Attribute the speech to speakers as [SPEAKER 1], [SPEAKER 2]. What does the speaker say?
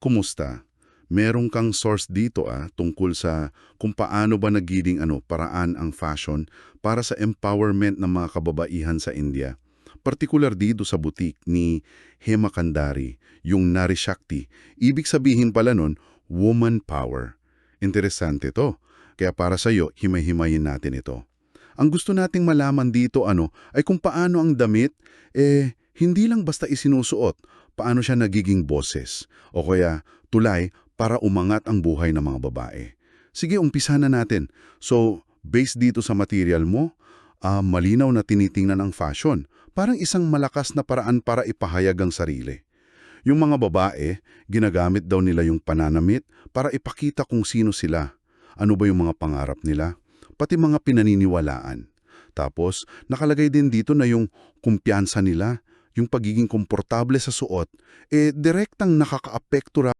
[SPEAKER 1] Kumusta? Meron kang source dito ah, tungkol sa kung paano ba nagiging ano, paraan ang fashion para sa empowerment ng mga kababaihan sa India. Partikular dito sa butik ni Hema Kandari, yung Nari Shakti. Ibig sabihin pala nun, woman power. Interesante to. Kaya para sa iyo, himay-himayin natin ito. Ang gusto nating malaman dito ano ay kung paano ang damit eh hindi lang basta isinusuot, paano siya nagiging boses o kaya tulay para umangat ang buhay ng mga babae. Sige, umpisa na natin. So, based dito sa material mo, ah, malinaw na tinitingnan ang fashion. Parang isang malakas na paraan para ipahayag ang sarili. Yung mga babae, ginagamit daw nila yung pananamit para ipakita kung sino sila. Ano ba yung mga pangarap nila? Pati mga pinaniniwalaan. Tapos, nakalagay din dito na yung kumpiyansa nila, yung pagiging komportable sa suot, eh direktang nakakaapekto